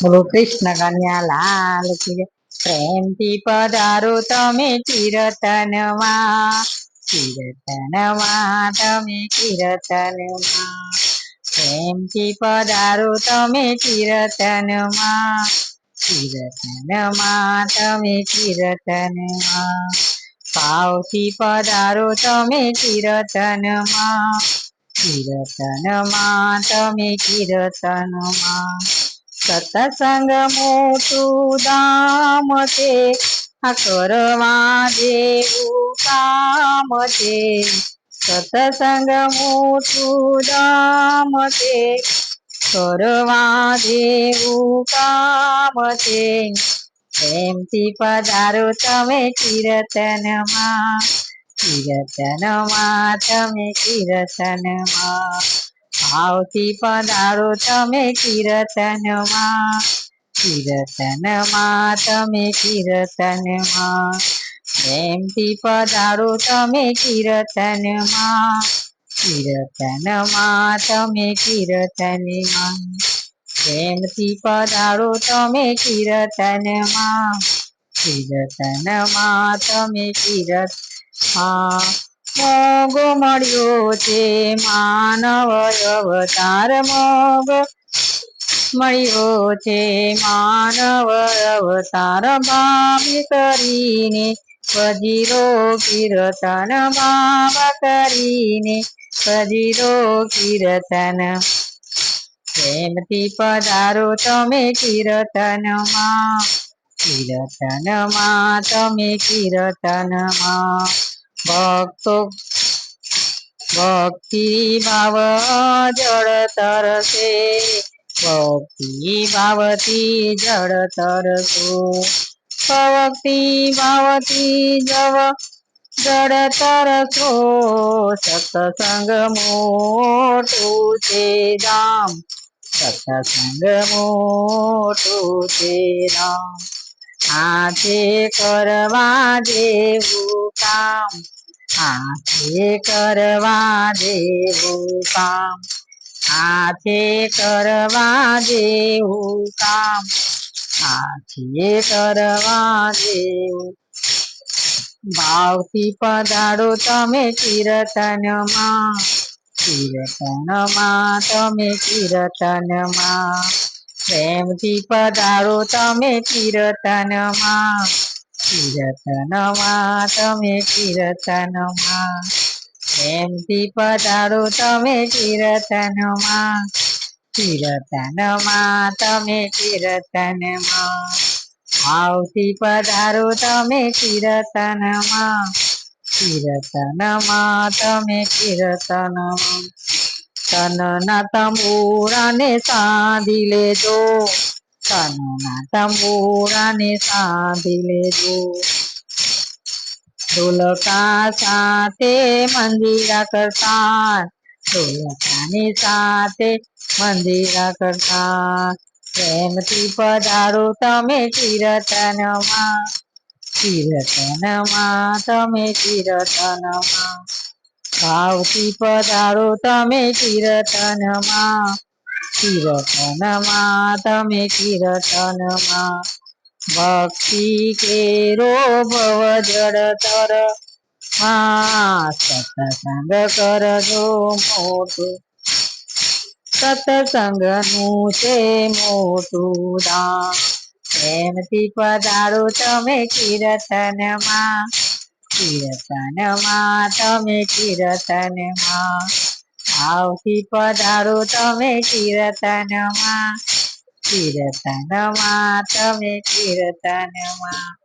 બોલો કૃષ્ણ કન્યા લાલ પ્રેમથી પધારો તમે કીર્તનમાં કીર્તનમાં તમે કીર્તનમાં પ્રેમથી પધારો તમે કીર્તનમાં કીર્તનમાં તમે કીર્તનમાં ભાવથી પધારો તમે કીર્તનમાં કીર્તનમાં તમે કીર્તનમાં સતસંગ મોટું દામ છે. આ કરવા જેવું કામ છે. સતસંગ મોટું દામ છે. કરવા જેવું કામ છે. પ્રેમથી પધારો તમે કીર્તનમાં. કીર્તનમાં તમે કીર્તનમાં. ભાવથી પધારો તમે કીર્તનમાં. કીર્તનમાં તમે કીર્તનમાં. પ્રેમથી પધારો તમે કીર્તનમાં. કીર્તનમાં તમે કીર્તનમાં. પ્રેમથી પધારો તમે કીર્તનમાં. કીર્તનમાં તમે કીર્ત હા મોગો મળ્યો છે માનવ અવતાર મોગ. મળ્યો છે માનવ અવતાર ભાવી કરીને. પજીરો કીર્તન ભાવ કરીને. પજીરો કીર્તન. પ્રેમથી પધારો તમે કીર્તનમાં કીર્તનમાં તમે કીર્તનમાં ભક્તો ભક્તિ ભાવ જળ તરસે, ભક્તિ ભાવથી જળ તરસો. ભક્તિ ભાવથી જવ જળ તરસો, સત્સંગ મોટું છે રામ સત્સંગ મોટું છે રામ હાથે કરવા જેવું કામ. હાથે કરવા દેવું કામ હાથે કરવા દેવું કામ હાથે કરવા દેવું ભાવથી પધારો તમે કીર્તનમાં કીર્તનમાં તમે કીર્તનમાં. પ્રેમથી પધારો તમે કીર્તનમાં કીર્તનમાં તમે કીર્તનમાં પ્રેમથી પધારો તમે કીર્તનમાં કીર્તનમાં તમે કીર્તનમાં આવતી પધારો તમે કીર્તનમાં કીર્તનમાં તમે કીર્તનમાં તનના તંબુરાને સાંધી લેજો. તનના તંબુરાને સાંધી લેજો ઢોલકા સાથે મંદિરા કરતા ઢોલકાની સાથે મંદિરા કરતા પ્રેમથી પધારો તમે કીર્તનમાં કીર્તનમાં તમે કીર્તનમાં ભાવથી પધારો તમે કીર્તનમાં કીર્તનમાં તમે કીર્તનમાં ભક્તિ કેરો ભવ જડતર સત્સંગ કરજો મોટું. સત્સંગનું છે મોટું દાન. એમથી પધારો તમે કિરતનમાં. કીર્તનમાં તમે કીર્તનમાં. ભાવથી પધારો તમે કીર્તનમાં. કીર્તનમાં તમે કીર્તનમાં.